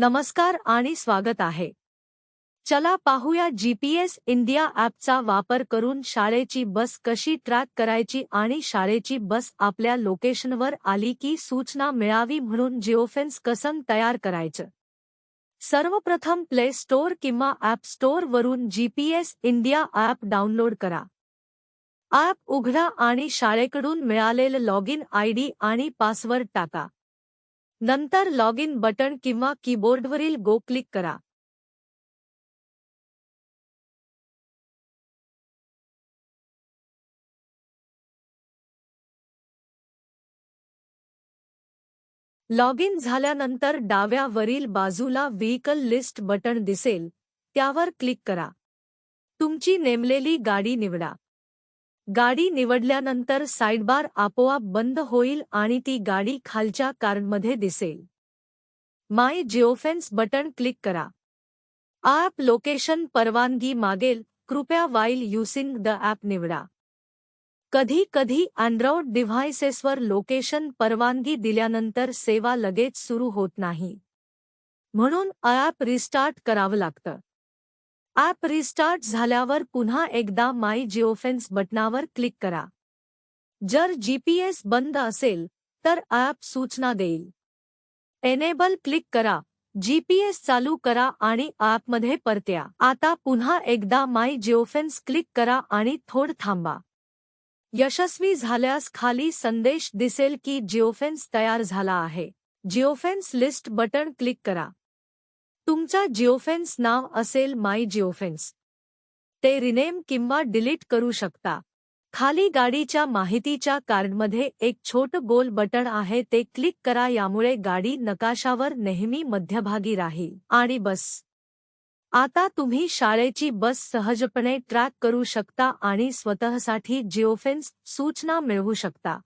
नमस्कार आणि स्वागत आहे. चला पाहूया जीपीएस इंडिया ॲपचा वापर करून शाळेची बस कशी ट्रॅक करायची आणि शाळेची बस आपल्या लोकेशनवर आली की सूचना मिळावी म्हणून जिओफेन्स कसं तयार करायचं? सर्वप्रथम प्ले स्टोअर किंवा ॲप स्टोअरवरून जीपीएस इंडिया ॲप डाउनलोड करा. ॲप उघडा आणि शाळेकडून मिळालेलं लॉग इन आय डी आणि पासवर्ड टाका. नंतर लॉग इन बटन किंवा कीबोर्डवरील गो क्लिक करा. लॉग इन झाल्यानंतर डाव्यावरील बाजूला व्हेकल लिस्ट बटन दिसेल त्यावर क्लिक करा. तुमची नेमलेली गाडी निवडा. गाडी निवडल्यानंतर साइडबार आपोआप बंद होईल आणि ती गाडी खालच्या कार्डमध्ये दिसेल. माय जिओफेन्स बटन क्लिक करा. ॲप लोकेशन परवानगी मागेल कृपया वाईल युसिंग द ॲप निवडा. कधी कधी अँड्रॉइड डिव्हाइसेसवर लोकेशन परवानगी दिल्यानंतर सेवा लगेच सुरू होत नाही. म्हणून ॲप रिस्टार्ट करावं लागतं. ॲप रिस्टार्ट पुन्हा एकदा माय जिओफेन्स बटनावर क्लिक करा. जर जीपीएस बंद असेल, तर ॲप सूचना देईल. एनेबल क्लिक करा. जीपीएस चालू करा आणि ॲपमध्ये परत्या. आता पुन्हा एकदा माय जिओफेन्स क्लिक करा आणि थोड थांबा. यशस्वी झाल्यास खाली संदेश दिसेल की जिओफेन्स तयार झाला आहे. जिओफेन्स लिस्ट बटन क्लिक करा. तुमच्या जिओफेन्स नाव असेल माय जिओफेन्स. ते रिनेम किंवा डिलीट करू शकता. खाली गाडीच्या माहितीच्या कार्डमध्ये एक छोट गोल बटण आहे ते क्लिक करा यामुळे गाडी नकाशावर नेहमी मध्यभागी राहील. आणि बस. आता तुम्ही शाळेची बस सहजपणे ट्रॅक करू शकता आणि स्वतःसाठी जिओफेन्स सूचना मिळवू शकता.